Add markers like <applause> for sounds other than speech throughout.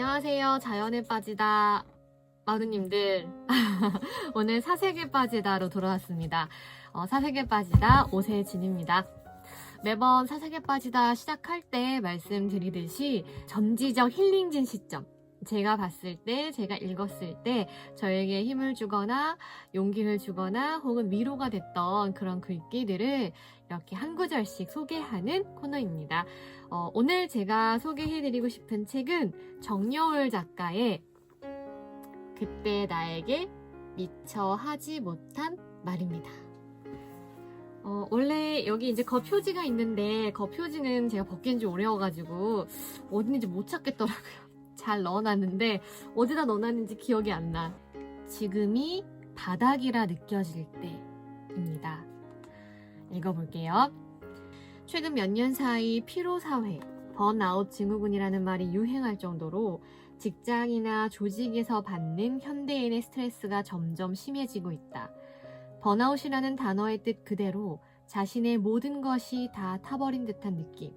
안녕하세요. 자연에 빠지다. 마루님들. <laughs> 오늘 사색에 빠지다로 돌아왔습니다. 어, 사색에 빠지다 오세진입니다. 매번 사색에 빠지다 시작할 때 말씀드리듯이 전지적 힐링진 시점. 제가 봤을 때, 제가 읽었을 때, 저에게 힘을 주거나, 용기를 주거나, 혹은 위로가 됐던 그런 글귀들을 이렇게 한 구절씩 소개하는 코너입니다. 어, 오늘 제가 소개해드리고 싶은 책은 정여울 작가의 그때 나에게 미처 하지 못한 말입니다. 어, 원래 여기 이제 거 표지가 있는데 거 표지는 제가 벗긴 지 오래여가지고 어딘지 못 찾겠더라고요. 잘 넣어놨는데 어디다 넣어놨는지 기억이 안 나. 지금이 바닥이라 느껴질 때입니다. 읽어볼게요. 최근 몇 년 사이 피로사회, 번아웃 증후군이라는 말이 유행할 정도로 직장이나 조직에서 받는 현대인의 스트레스가 점점 심해지고 있다. 번아웃이라는 단어의 뜻 그대로 자신의 모든 것이 다 타버린 듯한 느낌.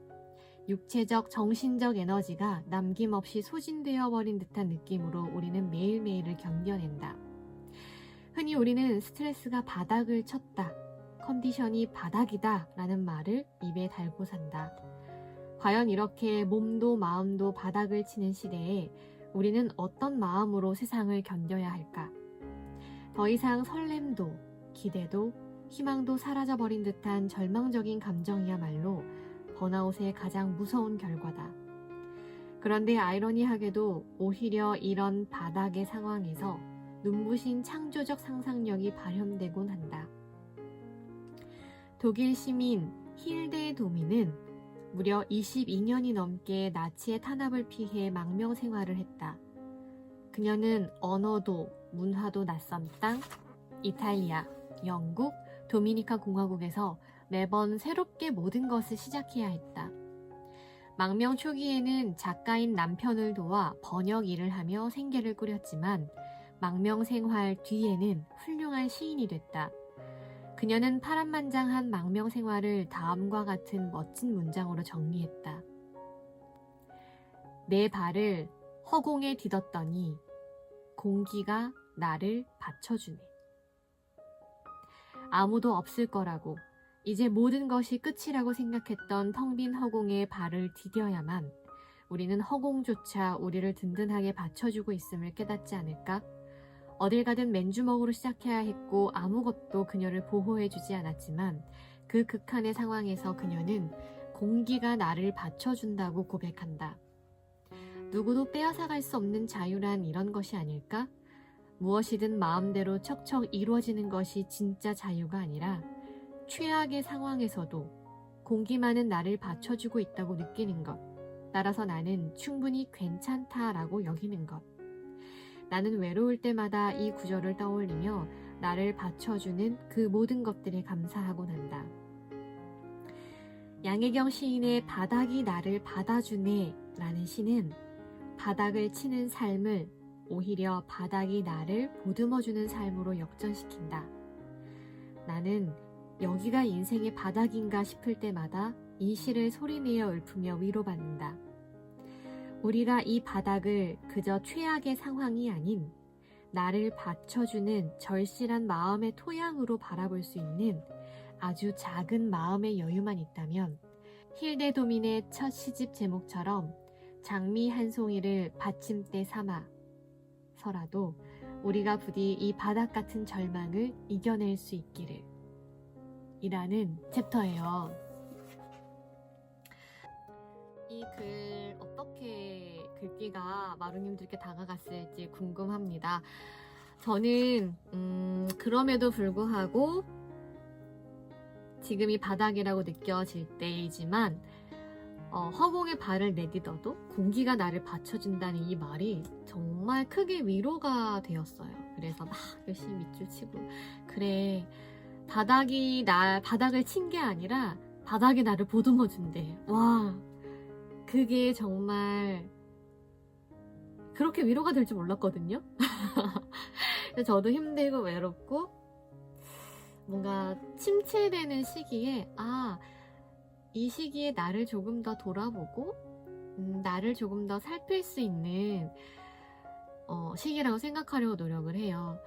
육체적, 정신적 에너지가 남김없이 소진되어 버린 듯한 느낌으로 우리는 매일매일을 견뎌낸다. 흔히 우리는 스트레스가 바닥을 쳤다. 컨디션이 바닥이다 라는 말을 입에 달고 산다. 과연 이렇게 몸도 마음도 바닥을 치는 시대에 우리는 어떤 마음으로 세상을 견뎌야 할까? 더 이상 설렘도, 기대도, 희망도 사라져버린 듯한 절망적인 감정이야말로 번아웃의 가장 무서운 결과다. 그런데 아이러니하게도 오히려 이런 바닥의 상황에서 눈부신 창조적 상상력이 발현되곤 한다. 독일 시민 힐데 도미는 무려 22년이 넘게 나치의 탄압을 피해 망명 생활을 했다. 그녀는 언어도 문화도 낯선 땅, 이탈리아, 영국, 도미니카 공화국에서 매번 새롭게 모든 것을 시작해야 했다. 망명 초기에는 작가인 남편을 도와 번역 일을 하며 생계를 꾸렸지만 망명 생활 뒤에는 훌륭한 시인이 됐다. 그녀는 파란만장한 망명 생활을 다음과 같은 멋진 문장으로 정리했다. 내 발을 허공에 디뎠더니 공기가 나를 받쳐주네. 아무도 없을 거라고 이제 모든 것이 끝이라고 생각했던 텅 빈 허공에 발을 디뎌야만 우리는 허공조차 우리를 든든하게 받쳐주고 있음을 깨닫지 않을까? 어딜 가든 맨주먹으로 시작해야 했고 아무것도 그녀를 보호해주지 않았지만 그 극한의 상황에서 그녀는 공기가 나를 받쳐준다고 고백한다. 누구도 빼앗아갈 수 없는 자유란 이런 것이 아닐까? 무엇이든 마음대로 척척 이루어지는 것이 진짜 자유가 아니라 최악의 상황에서도 공기만은 나를 받쳐주고 있다고 느끼는 것. 따라서 나는 충분히 괜찮다라고 여기는 것. 나는 외로울 때마다 이 구절을 떠올리며 나를 받쳐주는 그 모든 것들에 감사하곤 한다. 양혜경 시인의 바닥이 나를 받아주네 라는 시는 바닥을 치는 삶을 오히려 바닥이 나를 보듬어주는 삶으로 역전시킨다. 나는 여기가 인생의 바닥인가 싶을 때마다 이 시를 소리내어 읊으며 위로받는다. 우리가 이 바닥을 그저 최악의 상황이 아닌 나를 받쳐주는 절실한 마음의 토양으로 바라볼 수 있는 아주 작은 마음의 여유만 있다면 힐데 도민의 첫 시집 제목처럼 장미 한 송이를 받침대 삼아 서라도 우리가 부디 이 바닥 같은 절망을 이겨낼 수 있기를 이라는 챕터예요. 이 글 어떻게 글귀가 마루님들께 다가갔을지 궁금합니다. 저는 음, 그럼에도 불구하고 지금이 바닥이라고 느껴질 때이지만 어, 허공에 발을 내딛어도 공기가 나를 받쳐준다는 이 말이 정말 크게 위로가 되었어요. 그래서 막 열심히 밑줄 치고 그래 바닥이 나 바닥을 친 게 아니라 바닥이 나를 보듬어 준대. 와 그게 정말 그렇게 위로가 될 줄 몰랐거든요. <laughs> 저도 힘들고 외롭고 뭔가 침체되는 시기에 아 이 시기에 나를 조금 더 돌아보고 음, 나를 조금 더 살필 수 있는 어, 시기라고 생각하려고 노력을 해요.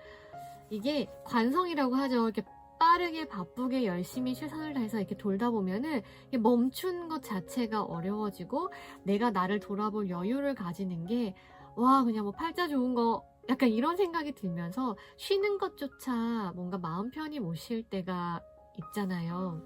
이게 관성이라고 하죠. 이렇게 빠르게 바쁘게 열심히 최선을 다해서 이렇게 돌다 보면은 멈춘 것 자체가 어려워지고 내가 나를 돌아볼 여유를 가지는 게 와 그냥 뭐 팔자 좋은 거 약간 이런 생각이 들면서 쉬는 것조차 뭔가 마음 편히 못 쉴 때가 있잖아요.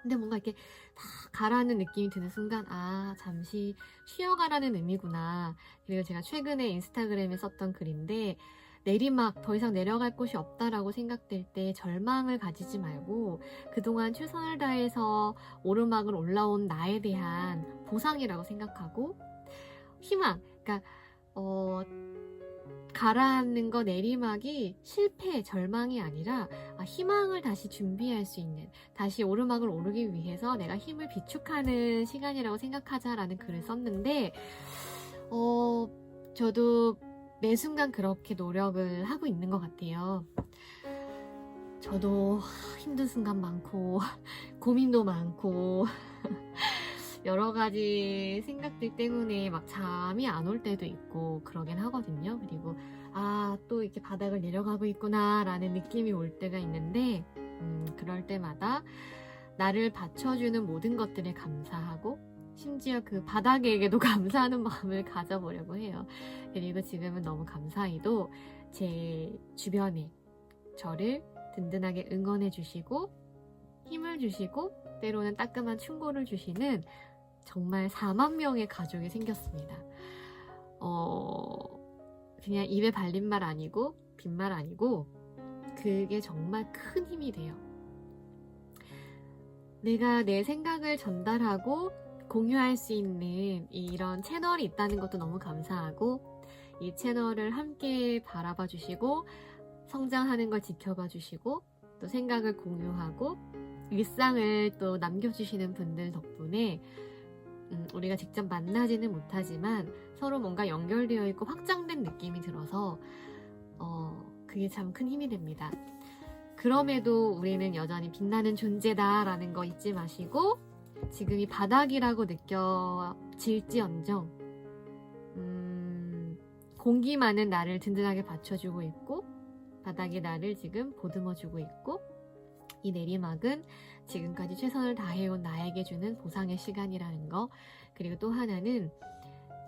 근데 뭔가 이렇게 다 가라는 느낌이 드는 순간 아 잠시 쉬어가라는 의미구나. 그리고 제가 최근에 인스타그램에 썼던 글인데 내리막 더 이상 내려갈 곳이 없다라고 생각될 때 절망을 가지지 말고 그동안 최선을 다해서 오르막을 올라온 나에 대한 보상이라고 생각하고 희망 그러니까 어 가라앉는 거 내리막이 실패 절망이 아니라 아, 희망을 다시 준비할 수 있는 다시 오르막을 오르기 위해서 내가 힘을 비축하는 시간이라고 생각하자라는 글을 썼는데 어 저도 매 순간 그렇게 노력을 하고 있는 것 같아요. 저도 힘든 순간 많고 <laughs> 고민도 많고 <laughs> 여러 가지 생각들 때문에 막 잠이 안 올 때도 있고 그러긴 하거든요. 그리고 아 또 이렇게 바닥을 내려가고 있구나라는 느낌이 올 때가 있는데 음, 그럴 때마다 나를 받쳐주는 모든 것들에 감사하고 심지어 그 바닥에게도 <laughs> 감사하는 마음을 가져보려고 해요. 그리고 지금은 너무 감사히도 제 주변에 저를 든든하게 응원해 주시고 힘을 주시고 때로는 따끔한 충고를 주시는 정말 4만 명의 가족이 생겼습니다. 어, 그냥 입에 발린 말 아니고 빈말 아니고 그게 정말 큰 힘이 돼요. 내가 내 생각을 전달하고 공유할 수 있는 이런 채널이 있다는 것도 너무 감사하고 이 채널을 함께 바라봐 주시고 성장하는 걸 지켜봐 주시고 또 생각을 공유하고 일상을 또 남겨주시는 분들 덕분에 음, 우리가 직접 만나지는 못하지만 서로 뭔가 연결되어 있고 확장된 느낌이 들어서 어, 그게 참 큰 힘이 됩니다. 그럼에도 우리는 여전히 빛나는 존재다라는 거 잊지 마시고 지금이 바닥이라고 느껴질지언정 음, 공기만은 나를 든든하게 받쳐주고 있고 바닥이 나를 지금 보듬어주고 있고 이 내리막은 지금까지 최선을 다해온 나에게 주는 보상의 시간이라는 거 그리고 또 하나는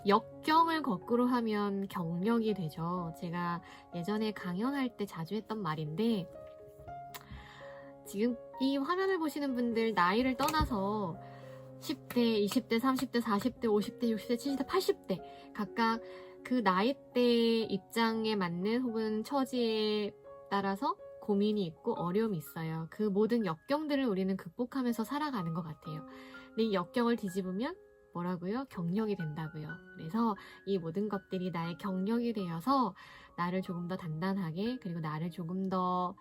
역경을 거꾸로 하면 경력이 되죠. 제가 예전에 강연할 때 자주 했던 말인데 지금 이 화면을 보시는 분들 나이를 떠나서 10대, 20대, 30대, 40대, 50대, 60대, 70대, 80대 각각 그 나이대 입장에 맞는 혹은 처지에 따라서 고민이 있고 어려움이 있어요. 그 모든 역경들을 우리는 극복하면서 살아가는 것 같아요. 근데 이 역경을 뒤집으면 뭐라고요? 경력이 된다고요. 그래서 이 모든 것들이 나의 경력이 되어서 나를 조금 더 단단하게 그리고 나를 조금 더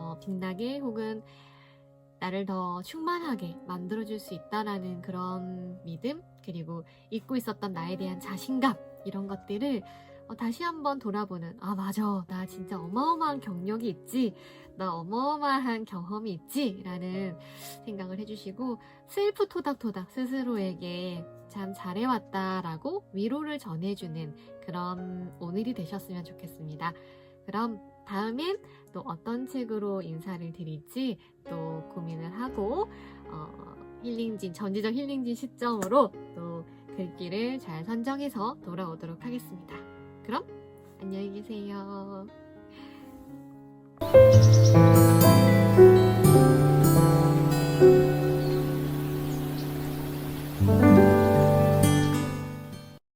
어, 빛나게 혹은 나를 더 충만하게 만들어줄 수 있다라는 그런 믿음 그리고 잊고 있었던 나에 대한 자신감 이런 것들을 어, 다시 한번 돌아보는 아 맞아. 나 진짜 어마어마한 경력이 있지. 나 어마어마한 경험이 있지. 라는 생각을 해주시고 셀프 토닥토닥 스스로에게 참 잘해왔다라고 위로를 전해주는 그런 오늘이 되셨으면 좋겠습니다. 그럼 다음엔 또 어떤 책으로 인사를 드릴지 또 고민을 하고 어, 힐링진 전지적 힐링진 시점으로 또 글귀를 잘 선정해서 돌아오도록 하겠습니다. 그럼 안녕히 계세요.